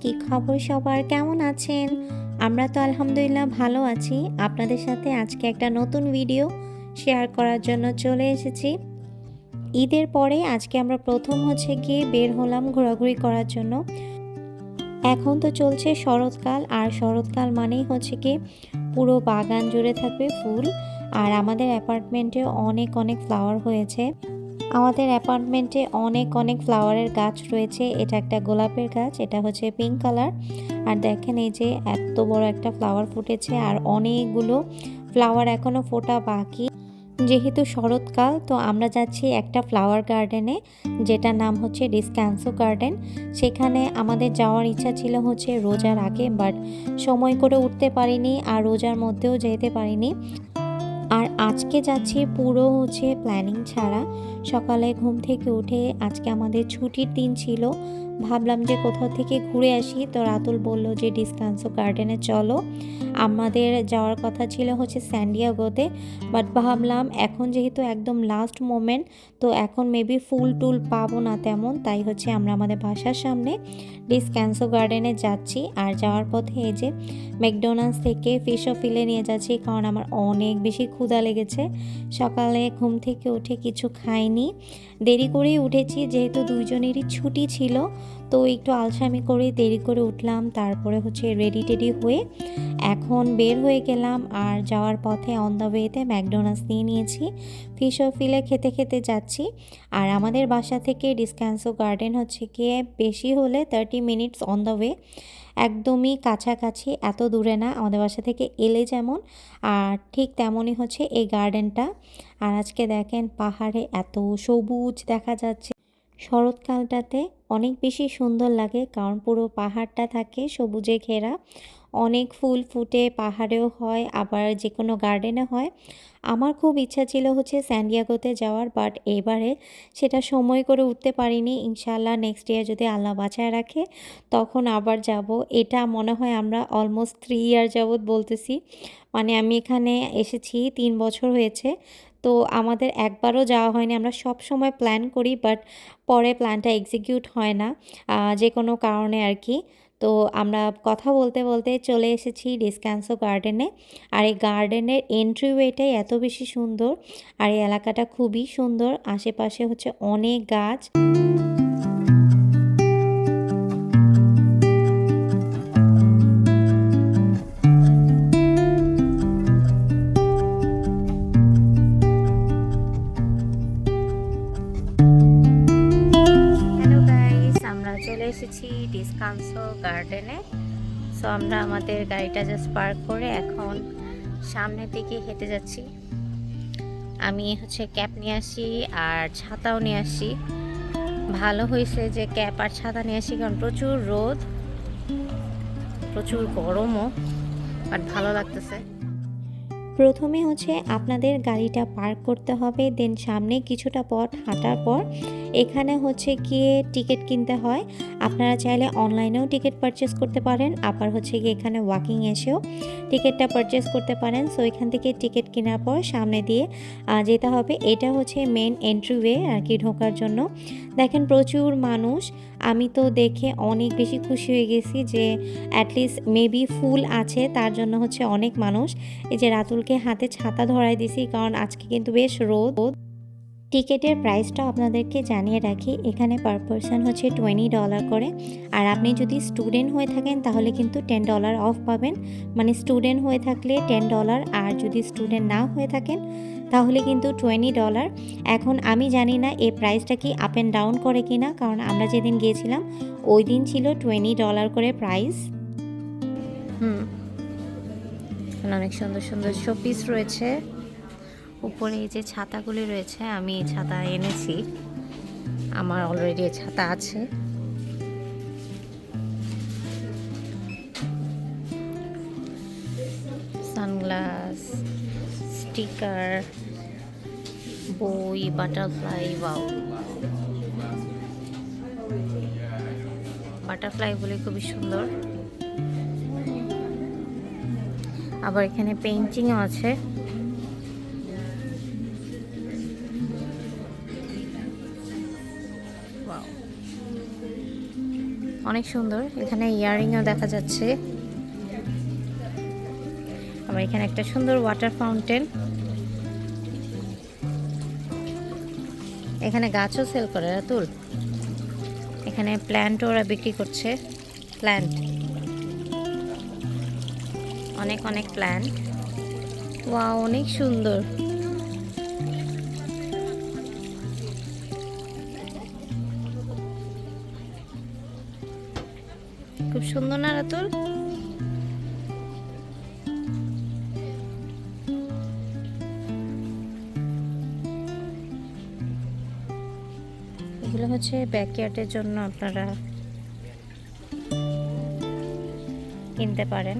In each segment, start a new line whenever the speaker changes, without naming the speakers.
কি খবর সবার? কেমন আছেন? আমরা তো আলহামদুলিল্লাহ ভালো আছি। আপনাদের সাথে আজকে একটা নতুন ভিডিও শেয়ার করার জন্য চলে এসেছি। ঈদের পরে আজকে আমরা প্রথম হচ্ছে গিয়ে বের হলাম ঘোরাঘুরি করার জন্য। এখন তো চলছে শরৎকাল, আর শরৎকাল মানেই হচ্ছে কি পুরো বাগান জুড়ে থাকবে ফুল। আর আমাদের অ্যাপার্টমেন্টে অনেক অনেক ফ্লাওয়ার হয়েছে। আমাদের অ্যাপার্টমেন্টে অনেক অনেক ফ্লাওয়ারের গাছ রয়েছে। এটা একটা গোলাপের গাছ, এটা হচ্ছে পিঙ্ক কালার। আর দেখেন এই যে এত বড় একটা ফ্লাওয়ার ফুটেছে আর অনেকগুলো ফ্লাওয়ার এখনও ফোটা বাকি। যেহেতু শরৎকাল, তো আমরা যাচ্ছি একটা ফ্লাওয়ার গার্ডেনে, যেটার নাম হচ্ছে ডিসক্যান্সো গার্ডেন। সেখানে আমাদের যাওয়ার ইচ্ছা ছিল হচ্ছে রোজার আগে, বাট সময় করে উঠতে পারিনি আর রোজার মধ্যেও যেতে পারিনি। আর আজকে যাচ্ছি পুরো হচ্ছে প্ল্যানিং ছাড়া। সকালে ঘুম থেকে উঠে আজকে আমাদের ছুটির দিন ছিল। ভাবলাম যে কোথাও থেকে ঘুরে আসি। তো রাতুল বলল যে, ডিসকান্সো গার্ডেনে চলো। আমাদের যাওয়ার কথা ছিল হচ্ছে স্যান্ডিয়াগোতে। বাট ভাবলাম এখন যেহেতু একদম লাস্ট মোমেন্ট তো এখন মেবি ফুল টুল পাবো না তেমন। তাই হচ্ছে আমরা আমাদের বাসার সামনে ডিসক্যান্সো গার্ডেনে যাচ্ছি। আর যাওয়ার পথে এই যে ম্যাকডোনাল্ডস থেকে ফিশও ফিলে নিয়ে যাচ্ছি, কারণ আমার অনেক বেশি ক্ষুধা লেগেছে। সকালে ঘুম থেকে উঠে কিছু খাইনি। দেরি করেই উঠেছি, যেহেতু দুইজনেরই ছুটি ছিল। তো একটু আলসামি করে দেরি করে উঠলাম, তারপরে হচ্ছে রেডি টেডি হয়ে এখন বের হয়ে গেলাম আর যাওয়ার পথে অন দ্য ওয়েতে ম্যাকডোনাল্ডস নিয়ে নিয়েছি ফিশও ফিলে খেতে খেতে যাচ্ছি। আর আমাদের বাসা থেকে ডিসক্যান্সো গার্ডেন হচ্ছে গিয়ে বেশি হলে thirty minutes on the way একদমই কাছাকাছি, এত দূরে না, আমাদের বাসা থেকে এলে যেমন, আর ঠিক তেমনই হচ্ছে এই গার্ডেনটা। আর আজকে দেখেন পাহাড়ে এত সবুজ দেখা যাচ্ছে, শরৎকালটাতে অনেক বেশি সুন্দর লাগে, কারণ পুরো পাহাড়টা থাকে সবুজে ঘেরা। অনেক ফুল ফুটে, পাহাড়েও হয়, আবার যে কোনো গার্ডেনে হয়। আমার খুব ইচ্ছা ছিল হচ্ছে স্যান্ডিয়াগোতে যাওয়ার বাট এবারে সেটা সময় করে উঠতে পারিনি। ইনশাল্লাহ নেক্সট ইয়ার যদি আল্লাহ বাঁচায় রাখে, তখন আবার যাব। এটা মনে হয় আমরা অলমোস্ট থ্রি ইয়ার যাবৎ বলতেছি। মানে আমি এখানে এসেছি, তিন বছর হয়েছে। তো আমাদের একবারও যাওয়া হয়নি। আমরা সব সময় প্ল্যান করি বাট পরে প্ল্যানটা এক্সিকিউট হয় না যে কোনো কারণে আর কি। তো আমরা কথা বলতে বলতে চলে এসেছি ডিসক্যান্সো গার্ডেনে আর এই গার্ডেনের এন্ট্রি ওয়েটাই এত বেশি সুন্দর, আর এই এলাকাটা খুবই সুন্দর। আশেপাশে হচ্ছে অনেক গাছ। এসেছি ডিসকাউন্সো গার্ডেনে। সো আমরা আমাদের গাড়িটা জাস্ট পার্ক করে এখন সামনের দিকে হেঁটে যাচ্ছি। আমি হচ্ছে ক্যাপ নিয়ে আসি আর ছাতাও নিয়ে আসি। ভালো হয়েছে যে ক্যাপ আর ছাতা নিয়ে আসি, কারণ প্রচুর রোদ, প্রচুর গরমও বাট ভালো লাগতেছে। প্রথমে হচ্ছে আপনাদের গাড়িটা পার্ক করতে হবে দেন সামনে কিছুটা পথ হাঁটার পর এখানে হচ্ছে গিয়ে টিকিট কিনতে হয়। আপনারা চাইলে অনলাইনেও টিকিট পারচেস করতে পারেন, আবার হচ্ছে গিয়ে এখানে ওয়াকিং এসেও টিকিটটা পারচেস করতে পারেন। সো এখান থেকে টিকিট কেনার পর সামনে দিয়ে যেতে হবে। এটা হচ্ছে মেন এন্ট্রি ওয়ে আর কি ঢোকার জন্য। দেখেন প্রচুর মানুষ আমি তো দেখে অনেক বেশি খুশি হয়ে গেছি যে অ্যাটলিস্ট মেবি ফুল আছে, তার জন্য হচ্ছে অনেক মানুষ। এই যে রাতুলকে হাতে ছাতা ধরাই দিছি, কারণ আজকে কিন্তু বেশ রোদ। টিকিটের প্রাইসটা আপনাদেরকে জানিয়ে রাখি, এখানে পার পারসন হচ্ছে টোয়েন্টি ডলার করে। আর আপনি যদি স্টুডেন্ট হয়ে থাকেন, তাহলে কিন্তু টেন ডলার অফ পাবেন। মানে স্টুডেন্ট হয়ে থাকলে টেন ডলার আর যদি স্টুডেন্ট না হয়ে থাকেন তাহলে কিন্তু টোয়েন্টি ডলার এখন আমি জানি না এই প্রাইসটা কি আপ অ্যান্ড ডাউন করে কি না কারণ আমরা যেদিন গিয়েছিলাম, ওই দিন ছিল টোয়েন্টি ডলার করে প্রাইস হুম। অনেক সুন্দর সুন্দর শোপিস রয়েছে। উপরে এই যে ছাতাগুলি রয়েছে, আমি এই ছাতা এনেছি। আমার অলরেডি ছাতা আছে। সানগ্লাস স্টিকার বই বাটারফ্লাই বাউ বাটারফ্লাইগুলি খুবই সুন্দর। আবার এখানে পেইন্টিংও আছে।
অনেক সুন্দর। এখানে ইয়াররিংও দেখা যাচ্ছে। আবার এখানে একটা সুন্দর ওয়াটার ফাউন্টেন এখানে গাছও সেল করে রাতুল এখানে প্ল্যান্ট ওরা বিক্রি করছে। প্ল্যান্ট অনেক অনেক প্ল্যান্ট ওয়া অনেক সুন্দর। খুব সুন্দর না রাতুল এগুলো হচ্ছে ব্যাকয়ার্ডের জন্য আপনারা কিনতে পারেন।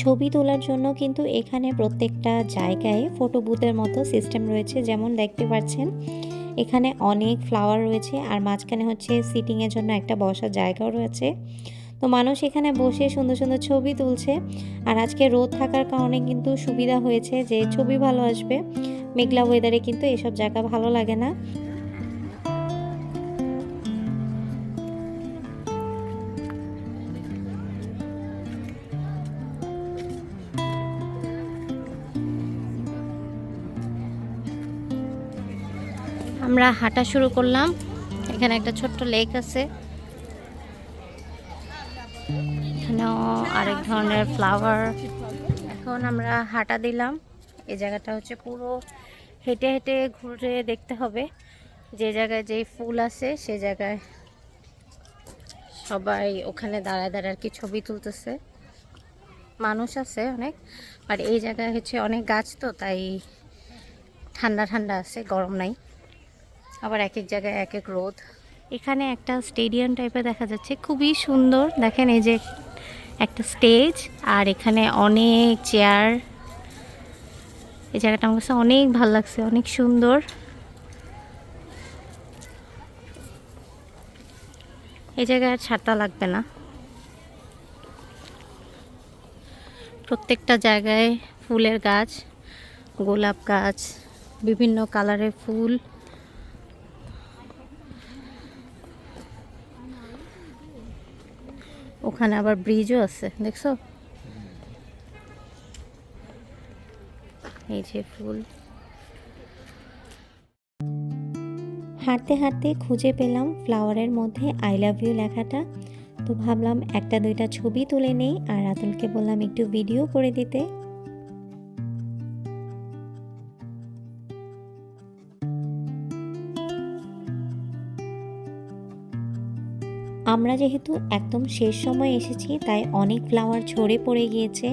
ছবি তোলার জন্য কিন্তু এখানে প্রত্যেকটা জায়গায় ফটো বুথের মতো সিস্টেম রয়েছে। যেমন দেখতে পাচ্ছেন এখানে অনেক ফ্লাওয়ার রয়েছে আর মাঝখানে হচ্ছে সিটিংয়ের জন্য একটা বসার জায়গাও রয়েছে। তো মানুষ এখানে বসে সুন্দর সুন্দর ছবি তুলছে আর আজকে রোদ থাকার কারণে কিন্তু সুবিধা হয়েছে যে ছবি ভালো আসবে। মেঘলা ওয়েদারে কিন্তু এসব জায়গা ভালো লাগে না। আমরা হাঁটা শুরু করলাম। এখানে একটা ছোট্ট লেক আছে। এখানেও আরেক ধরনের ফ্লাওয়ার এখন আমরা হাঁটা দিলাম। এই জায়গাটা হচ্ছে পুরো হেঁটে হেঁটে ঘুরে দেখতে হবে। যে জায়গায় যেই ফুল আছে, সে জায়গায় সবাই ওখানে দাঁড়ায় দাঁড়ায় আর কি ছবি তুলতেছে। মানুষ আছে অনেক, আর এই জায়গায় হচ্ছে অনেক গাছ তো, তাই ঠান্ডা ঠান্ডা আছে, গরম নাই। আবার এক এক জায়গায় এক এক রোদ। এখানে একটা স্টেডিয়াম টাইপের দেখা যাচ্ছে, খুবই সুন্দর। দেখেন এই যে একটা স্টেজ, আর এখানে অনেক চেয়ার। এই জায়গাটা আমার কাছে অনেক ভালো লাগছে, অনেক সুন্দর। এই জায়গায় আর ছাতা লাগবে না। প্রত্যেকটা জায়গায় ফুলের গাছ, গোলাপ গাছ, বিভিন্ন কালারের ফুল। ওখানে আবার ব্রিজও আছে, দেখছ? এই যে ফুল। হাঁটতে হাঁটতে খুঁজে পেলাম ফ্লাওয়ারের মধ্যে আই লাভ ইউ লেখাটা। তো ভাবলাম একটা দুইটা ছবি তুলে নেই, আর রাতুলকে বললাম একটু ভিডিও করে দিতে। আমরা যেহেতু একদম শেষ সময় এসেছি, তাই অনেক ফ্লাওয়ার ঝরে পড়ে গিয়েছে।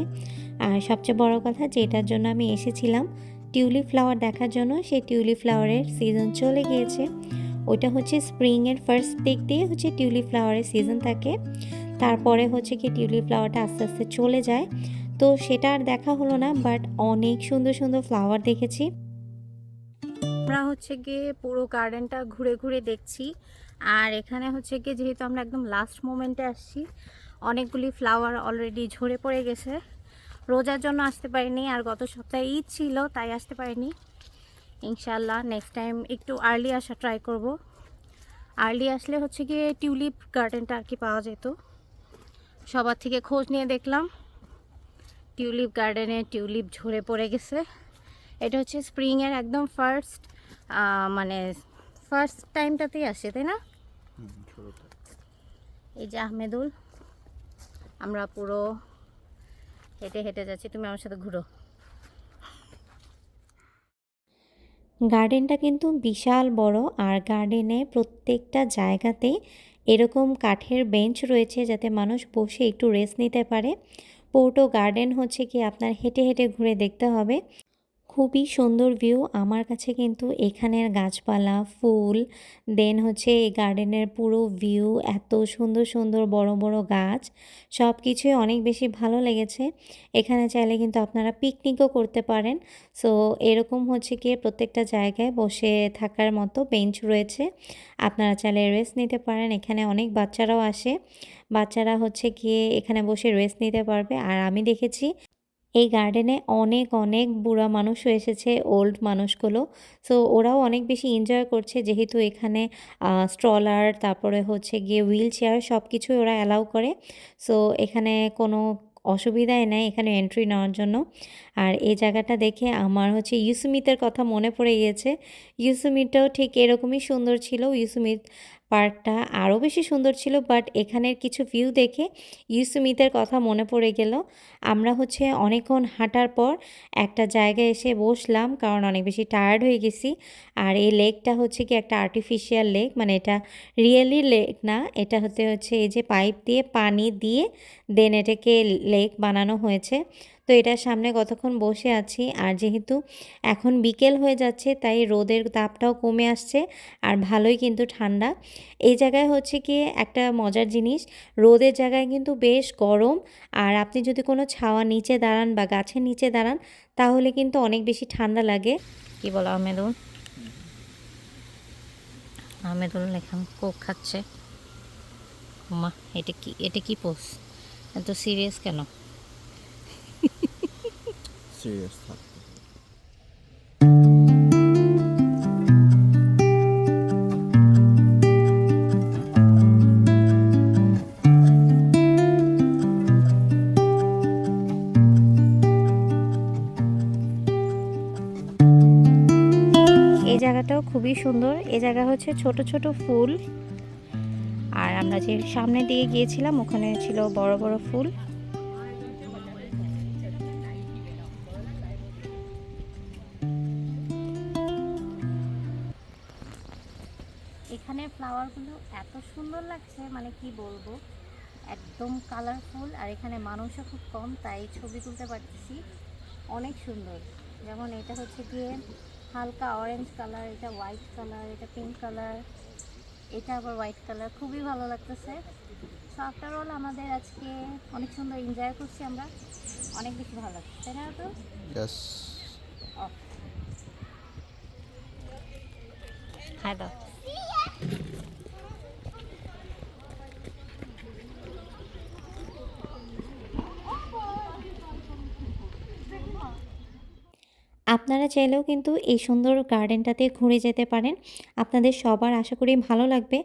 আর সবচেয়ে বড় কথা যেটার জন্য আমি এসেছিলাম টিউলিপ ফ্লাওয়ার দেখার জন্য, সেই টিউলিপ ফ্লাওয়ারের সিজন চলে গিয়েছে। ওইটা হচ্ছে স্প্রিংয়ের ফার্স্ট দিক দিয়ে হচ্ছে টিউলিপ ফ্লাওয়ারের সিজন থাকে। তারপরে হচ্ছে কি টিউলিপ ফ্লাওয়ারটা আস্তে আস্তে চলে যায়। তো সেটা আর দেখা হলো না বাট অনেক সুন্দর সুন্দর ফ্লাওয়ার দেখেছি। আমরা হচ্ছে গিয়ে পুরো গার্ডেনটা ঘুরে ঘুরে দেখছি। আর এখানে হচ্ছে গিয়ে যেহেতু আমরা একদম লাস্ট মোমেন্টে আসছি, অনেকগুলি ফ্লাওয়ার অলরেডি ঝরে পড়ে গেছে। রোজার জন্য আসতে পারিনি, আর গত সপ্তাহে ঈদ ছিল, তাই আসতে পারিনি। ইনশাল্লাহ নেক্সট টাইম একটু আর্লি আসা ট্রাই করব। আর্লি আসলে হচ্ছে গিয়ে টিউলিপ গার্ডেনটা আর কি পাওয়া যেত। সবার থেকে খোঁজ নিয়ে দেখলাম। টিউলিপ গার্ডেনে টিউলিপ ঝরে পড়ে গেছে। এটা হচ্ছে স্প্রিংয়ের একদম ফার্স্ট মানে ফার্স্ট টাইমটাতেই আসে, তাই না? এই যে আহমেদুল, আমরা পুরো হেঁটে হেঁটে যাচ্ছি। তুমি আমার সাথে ঘুরো। গার্ডেনটা কিন্তু বিশাল বড় আর গার্ডেনে প্রত্যেকটা জায়গাতে এরকম কাঠের বেঞ্চ রয়েছে যাতে মানুষ বসে একটু রেস্ট নিতে পারে। পোর্টো গার্ডেন হচ্ছে কি আপনার হেঁটে হেঁটে ঘুরে দেখতে হবে।
খুবই সুন্দর ভিউ আমার কাছে কিন্তু এখানের গাছপালা, ফুল দেন হচ্ছে এই গার্ডেনের পুরো ভিউ এত সুন্দর সুন্দর বড় বড় গাছ সব কিছুই অনেক বেশি ভালো লেগেছে। এখানে চাইলে কিন্তু আপনারা পিকনিকও করতে পারেন। সো এরকম হচ্ছে গিয়ে প্রত্যেকটা জায়গায় বসে থাকার মতো বেঞ্চ রয়েছে। আপনারা চাইলে রেস্ট নিতে পারেন। এখানে অনেক বাচ্চারাও আসে। বাচ্চারা হচ্ছে গিয়ে এখানে বসে রেস্ট নিতে পারবে। আর আমি দেখেছি এই গার্ডেনে অনেক অনেক বুড়া মানুষও এসেছে, ওল্ড মানুষগুলো। সো ওরাও অনেক বেশি এনজয় করছে যেহেতু এখানে স্ট্রলার তারপরে হচ্ছে গিয়ে হুইল চেয়ার সব কিছুই ওরা অ্যালাউ করে। সো এখানে কোনো অসুবিধাই নেই এখানে এন্ট্রি নেওয়ার জন্য। আর এই জায়গাটা দেখে আমার হচ্ছে ইউসুমিতের কথা মনে পড়ে গিয়েছে। ইউসুমিটাও ঠিক এরকমই সুন্দর ছিল। ইউসুমিত পার্কটা আরও বেশি সুন্দর ছিল বাট এখানের কিছু ভিউ দেখে ইউসুমিতের কথা মনে পড়ে গেল। আমরা হচ্ছে অনেকক্ষণ হাঁটার পর একটা জায়গায় এসে বসলাম, কারণ অনেক বেশি টায়ার্ড হয়ে গেছি। আর এই লেকটা হচ্ছে কি একটা আর্টিফিশিয়াল লেক মানে এটা রিয়েলি লেক না, এটা হতে হচ্ছে এই যে পাইপ দিয়ে পানি দিয়ে দেন এটাকে লেক বানানো হয়েছে। তো এটার সামনে কতক্ষণ বসে আছি, আর যেহেতু এখন বিকেল হয়ে যাচ্ছে, তাই রোদের তাপটাও কমে আসছে আর ভালোই কিন্তু ঠান্ডা। এই জায়গায় হচ্ছে কি একটা মজার জিনিস, রোদের জায়গায় কিন্তু বেশ গরম, আর আপনি যদি কোনো ছাওয়া নিচে দাঁড়ান বা গাছের নিচে দাঁড়ান, তাহলে কিন্তু অনেক বেশি ঠান্ডা লাগে।
কি বলো আহমেদুল আহমেদুল এখন কোক খাচ্ছে। মা, এটা কি এটা কি পোস? এত সিরিয়াস কেন?
সিরিয়াস থাকতে
এই জায়গাটাও খুবই সুন্দর। এ জায়গা হচ্ছে ছোট ছোট ফুল। আর আমরা যে সামনে দিয়ে গিয়েছিলাম, ওখানে ছিল বড় বড় ফুল। মানে কি বলব? একদম কালারফুল আর এখানে মানুষও খুব কম তাই ছবি তুলতে পারতেছি। অনেক সুন্দর। যেমন এটা হচ্ছে গিয়ে হালকা অরেঞ্জ কালার এটা হোয়াইট কালার এটা পিঙ্ক কালার এটা আবার হোয়াইট কালার খুবই ভালো লাগতেছে। সো আফটার অল আমাদের আজকে অনেক সুন্দর এনজয় করছি আমরা। অনেক বেশি ভালো লাগছে তাই না তো হ্যাঁ দাও
আপনারা চাইলেও কিন্তু এই সুন্দর গার্ডেনটাতে ঘুরে যেতে পারেন। আপনাদের সবার আশা করি ভালো লাগবে।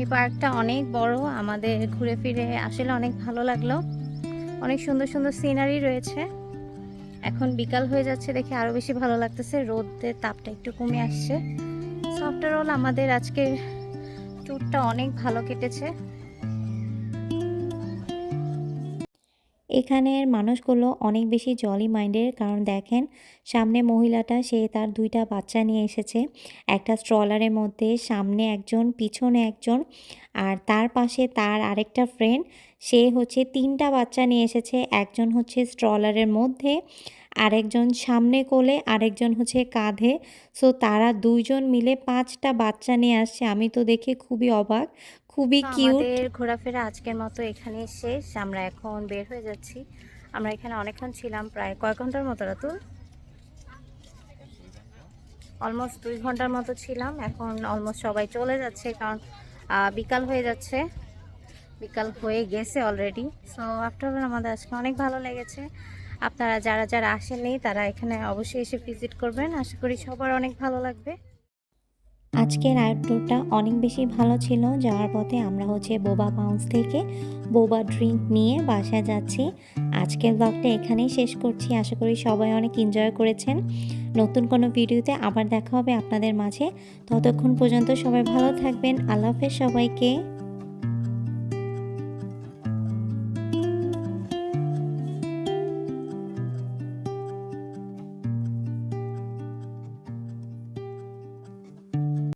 এই পার্কটা অনেক বড়, আমাদের ঘুরে ফিরে আসলে অনেক ভালো লাগল। অনেক সুন্দর সুন্দর সিনারি রয়েছে। এখন বিকাল হয়ে যাচ্ছে দেখে আরও বেশি ভালো লাগতেছে, রোদের তাপটা একটু কমে আসছে। সফটার অল আমাদের আজকের ট্যুরটা অনেক ভালো কেটেছে।
এখানের মানুষগুলো অনেক বেশি জলি মাইন্ডের কারণ দেখেন, সামনে মহিলাটা, সে তার দুইটা বাচ্চা নিয়ে এসেছে। একটা স্ট্রলারের মধ্যে, সামনে একজন, পিছনে একজন। আর তার পাশে তার আরেকটা ফ্রেন্ড সে হচ্ছে তিনটা বাচ্চা নিয়ে এসেছে। একজন হচ্ছে স্ট্রলারের মধ্যে আরেকজন সামনে কোলে আরেকজন হচ্ছে কাঁধে। সো তারা দুইজন মিলে পাঁচটা বাচ্চা নিয়ে আসছে। আমি তো দেখে খুবই অবাক খুবই কিউট
ঘোরাফেরা আজকের মতো এখানে শেষ। আমরা এখন বের হয়ে যাচ্ছি। আমরা এখানে অনেকক্ষণ ছিলাম প্রায় কয় ঘণ্টার মতো রাতুল। অলমোস্ট দুই ঘণ্টার মতো ছিলাম। এখন অলমোস্ট সবাই চলে যাচ্ছে কারণ বিকাল হয়ে যাচ্ছে। বিকাল হয়ে গেছে অলরেডি সো আফটার আমাদের আজকে অনেক ভালো লেগেছে। আপনারা যারা যারা আসেননি, তারা এখানে অবশ্যই এসে ভিজিট করবেন। আশা করি সবার অনেক ভালো লাগবে।
আজকের আউটডোরটা অনেক বেশি ভালো ছিল। যাওয়ার পথে আমরা হচ্ছে বোবা বাউন্স থেকে বোবা ড্রিঙ্ক নিয়ে বাসায় যাচ্ছি। আজকের ব্লগটা এখানেই শেষ করছি। আশা করি সবাই অনেক এনজয় করেছেন। নতুন কোনো ভিডিওতে আবার দেখা হবে আপনাদের মাঝে। ততক্ষণ পর্যন্ত সবাই ভালো থাকবেন। আল্লাহ হাফেজ সবাইকে।